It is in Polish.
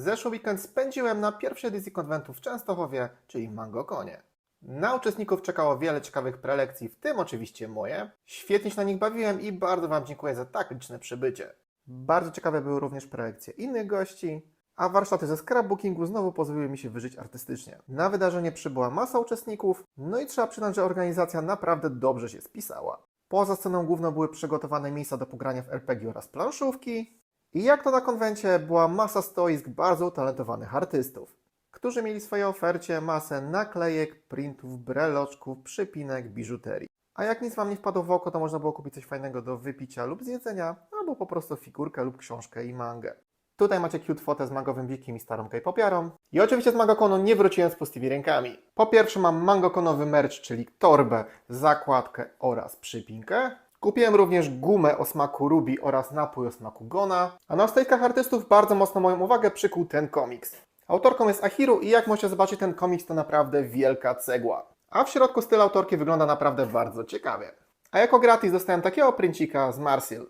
Zeszły weekend spędziłem na pierwszej edycji konwentu w Częstochowie, czyli MangoKonie. Na uczestników czekało wiele ciekawych prelekcji, w tym oczywiście moje. Świetnie się na nich bawiłem i bardzo Wam dziękuję za tak liczne przybycie. Bardzo ciekawe były również prelekcje innych gości, a warsztaty ze scrapbookingu znowu pozwoliły mi się wyżyć artystycznie. Na wydarzenie przybyła masa uczestników, no i trzeba przyznać, że organizacja naprawdę dobrze się spisała. Poza sceną główną były przygotowane miejsca do pogrania w RPG oraz planszówki. I jak to na konwencie, była masa stoisk bardzo utalentowanych artystów, którzy mieli w swojej ofercie masę naklejek, printów, breloczków, przypinek, biżuterii. A jak nic Wam nie wpadło w oko, to można było kupić coś fajnego do wypicia lub zjedzenia, albo po prostu figurkę lub książkę i mangę. Tutaj macie cute fotę z mangowym bikiem i starą K-popiarą. I oczywiście z Mangokonu nie wróciłem z pustymi rękami. Po pierwsze mam mangokonowy merch, czyli torbę, zakładkę oraz przypinkę. Kupiłem również gumę o smaku Ruby oraz napój o smaku Gona. A na stojkach artystów bardzo mocno moją uwagę przykuł ten komiks. Autorką jest Ahiru i jak możecie zobaczyć ten komiks to naprawdę wielka cegła. A w środku styl autorki wygląda naprawdę bardzo ciekawie. A jako gratis dostałem takiego princika z Marsil.